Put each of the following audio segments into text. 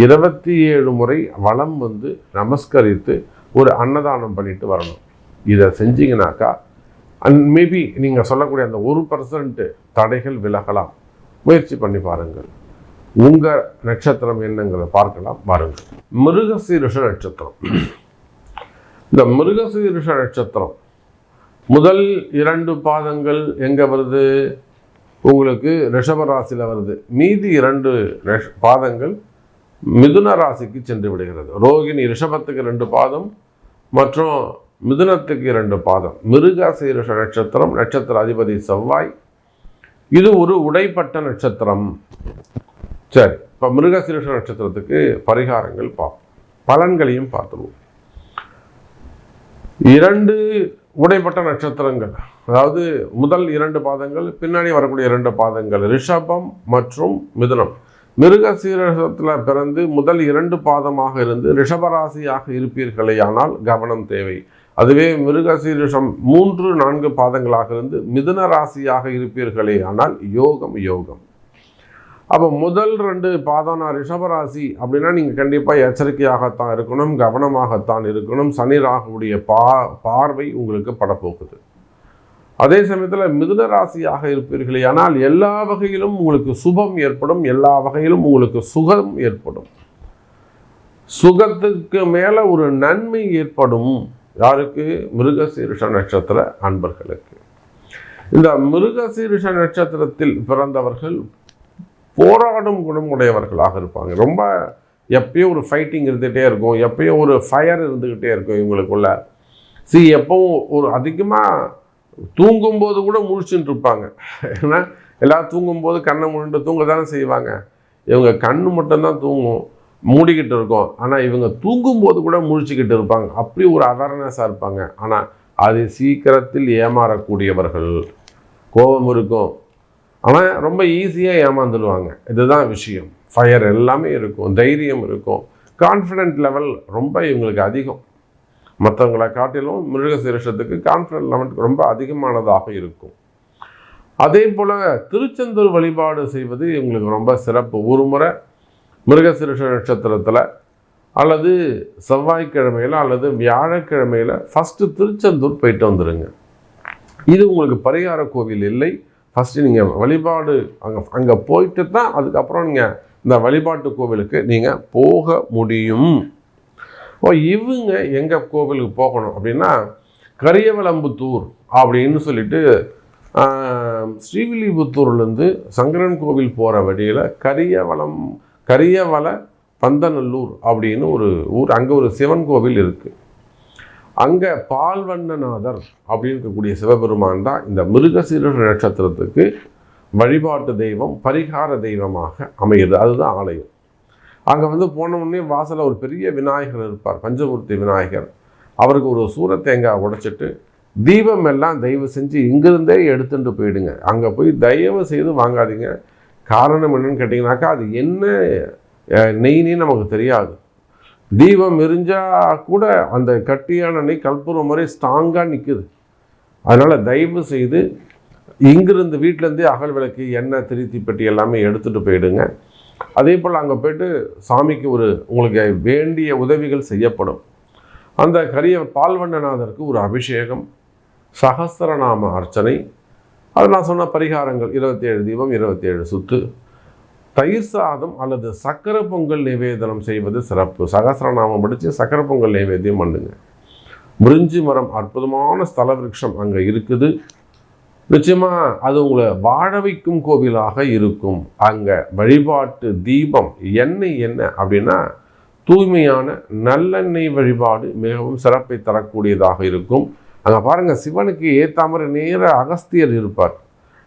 இருபத்தி ஏழு முறை வளம் வந்து நமஸ்கரித்து ஒரு அன்னதானம் பண்ணிட்டு வரணும். இதை செஞ்சீங்கனாக்கா அண்ட் மேபி நீங்கள் சொல்லக்கூடிய அந்த ஒரு பர்சன்ட்டு தடைகள் விலகலாம். முயற்சி பண்ணி பாருங்கள். உங்கள் நட்சத்திரம் என்னங்கிறத பார்க்கலாம் பாருங்கள் மிருகசீருஷ நட்சத்திரம். இந்த மிருகசீருஷ நட்சத்திரம் முதல் இரண்டு பாதங்கள் எங்கே வருது? உங்களுக்கு ரிஷபராசியில் வருது. மீதி இரண்டு பாதங்கள் மிதுன ராசிக்கு சென்று விடுகிறது. ரோகிணி ரிஷபத்துக்கு ரெண்டு பாதம் மற்றும் மிதுனத்துக்கு இரண்டு பாதம். மிருகசீரிஷ நட்சத்திரம் நட்சத்திர அதிபதி செவ்வாய். இது ஒரு உடைப்பட்ட நட்சத்திரம். சரி இப்போ மிருகசீரிஷ நட்சத்திரத்துக்கு பரிகாரங்கள் பார்ப்போம் பலன்களையும் பார்த்துருவோம். இரண்டு உடைப்பட்ட நட்சத்திரங்கள் அதாவது முதல் இரண்டு பாதங்கள் பின்னாடி வரக்கூடிய இரண்டு பாதங்கள் ரிஷபம் மற்றும் மிதுனம். மிருக சீரகத்தில் பிறந்து முதல் இரண்டு பாதமாக இருந்து ரிஷபராசியாக இருப்பீர்களேயானால் கவனம் தேவை. அதுவே மிருக சீரிஷம் மூன்று நான்கு பாதங்களாக இருந்து மிதுன ராசியாக இருப்பீர்களே ஆனால் யோகம் யோகம். அப்போ முதல் ரெண்டு பாதம் நான் ரிஷபராசி அப்படின்னா நீங்கள் கண்டிப்பாக எச்சரிக்கையாகத்தான் இருக்கணும் கவனமாகத்தான் இருக்கணும். சனி ராகுடைய பா பார்வை உங்களுக்கு படப்போகுது. அதே சமயத்தில் மிதுன ராசியாக இருப்பீர்களே ஆனால் எல்லா வகையிலும் உங்களுக்கு சுபம் ஏற்படும் எல்லா வகையிலும் உங்களுக்கு சுகம் ஏற்படும். சுகத்துக்கு மேலே ஒரு நன்மை ஏற்படும் யாருக்கு? மிருகசீரிஷ நட்சத்திர அன்பர்களுக்கு. இந்த மிருகசீரிஷ நட்சத்திரத்தில் பிறந்தவர்கள் போராடும் குணம் உடையவர்களாக இருப்பாங்க. ரொம்ப எப்பயும் ஒரு ஃபைட்டிங் இருந்துகிட்டே இருக்கும் எப்பயும் ஒரு ஃபயர் இருந்துக்கிட்டே இருக்கும் இவங்களுக்குள்ள. சி எப்பவும் ஒரு அதிகமாக தூங்கும்போது கூட முழிச்சுட்டு இருப்பாங்க ஏன்னா எல்லாம் தூங்கும்போது கண்ணை முழுண்டு தூங்க தானே செய்வாங்க. இவங்க கண்ணு மட்டும்தான் தூங்கும் மூடிக்கிட்டு இருக்கும். ஆனால் இவங்க தூங்கும்போது கூட முழிச்சுக்கிட்டு இருப்பாங்க. அப்படி ஒரு அவேர்னஸாக இருப்பாங்க. ஆனால் அது சீக்கிரத்தில் ஏமாறக்கூடியவர்கள். கோபம் இருக்கும். அவன் ரொம்ப ஈஸியாக ஏமாந்துடுவாங்க. இதுதான் விஷயம். ஃபயர் எல்லாமே இருக்கும். தைரியம் இருக்கும். கான்ஃபிடென்ட் லெவல் ரொம்ப இவங்களுக்கு அதிகம். மற்றவங்களை காட்டிலும் மிருக மிருகசீரிஷத்துக்கு கான்ஃபிடென்ட் லெவல் ரொம்ப அதிகமானதாக இருக்கும். அதே போல் திருச்செந்தூர் வழிபாடு செய்வது இவங்களுக்கு ரொம்ப சிறப்பு. ஒரு முறை மிருகசீரிஷ நட்சத்திரத்தில் அல்லது செவ்வாய்க்கிழமையில் அல்லது வியாழக்கிழமையில் ஃபஸ்ட்டு திருச்செந்தூர் போயிட்டு வந்துடுங்க இது உங்களுக்கு பரிகார கோவில் இல்லை. ஃபஸ்ட்டு நீங்கள் வழிபாடு அங்கே அங்கே போயிட்டு தான் அதுக்கப்புறம் நீங்கள் இந்த வழிபாட்டு கோவிலுக்கு நீங்கள் போக முடியும். ஓ இவங்க எங்கே கோவிலுக்கு போகணும் அப்படின்னா கரியவலம்புத்தூர் அப்படின்னு சொல்லிட்டு ஸ்ரீவில்லிபுத்தூர்லேருந்து சங்கரன் கோவில் போகிற வழியில் கரியவலம் கரியவல பந்தநல்லூர் அப்படின்னு ஒரு ஊர் அங்கே ஒரு சிவன் கோவில் இருக்குது அங்கே பால்வண்ணநாதர் அப்படின்னு இருக்கக்கூடிய சிவபெருமான் தான் இந்த மிருகசீரர் நட்சத்திரத்துக்கு வழிபாட்டு தெய்வம் பரிகார தெய்வமாக அமைகிறது அதுதான் ஆலயம். அங்கே வந்து போன உடனே வாசலில் ஒரு பெரிய விநாயகர் இருப்பார் பஞ்சமூர்த்தி விநாயகர். அவருக்கு ஒரு சூர தேங்காய் உடைச்சிட்டு தீபம் எல்லாம் தயவு செஞ்சு இங்கிருந்தே எடுத்துட்டு போயிடுங்க. அங்கே போய் தயவு செய்து வாங்காதீங்க. காரணம் என்னன்னு கேட்டிங்கனாக்கா அது என்ன அஹ், நெய்னே நமக்கு தெரியாது. தீபம் எரிஞ்சால் கூட அந்த கட்டியான நெய் கற்பூரம் மாதிரி ஸ்ட்ராங்காக நிற்குது அதனால் தயவு செய்து இங்கிருந்து வீட்டிலேருந்தே அகல் விளக்கு எண்ணெய் திருத்தி பெட்டி எல்லாமே எடுத்துகிட்டு போயிடுங்க. அதே போல் அங்கே போயிட்டு சாமிக்கு ஒரு உங்களுக்கு வேண்டிய உதவிகள் செய்யப்படும். அந்த கரிய பால்வண்ணநாதருக்கு ஒரு அபிஷேகம் சகசரநாம அர்ச்சனை அது நான் சொன்ன பரிகாரங்கள் இருபத்தேழு தீபம் இருபத்தேழு சுத்து தயிர் சாதம் அல்லது சக்கரை பொங்கல் நிவேதனம் செய்வது சிறப்பு. சகஸ்ரநாமம் படித்து சக்கரை பொங்கல் நிவேதியம் பண்ணுங்க. முறிஞ்சி மரம் அற்புதமான ஸ்தல விருட்சம் அங்கே இருக்குது. நிச்சயமாக அது உங்களை வாழ வைக்கும் கோவிலாக இருக்கும். அங்கே வழிபாட்டு தீபம் எண்ணெய் என்ன அப்படின்னா தூய்மையான நல்லெண்ணெய் வழிபாடு மிகவும் சிறப்பை தரக்கூடியதாக இருக்கும். அங்கே பாருங்கள் சிவனுக்கு ஏற்ற நேர அகஸ்தியர் இருப்பார்.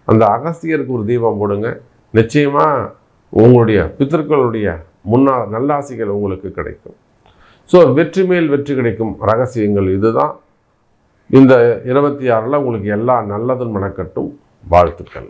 அந்த அகஸ்தியருக்கு ஒரு தீபம் போடுங்க. நிச்சயமாக உங்களுடைய பித்தர்களுடைய முன்னா நல்லாசிகள் உங்களுக்கு கிடைக்கும். ஸோ வெற்றி மேல் வெற்றி கிடைக்கும். ரகசியங்கள் இதுதான். இந்த இருபத்தி ஆறில் உங்களுக்கு எல்லா நல்லதும் மணக்கட்டும் வாழ்த்துக்கள்.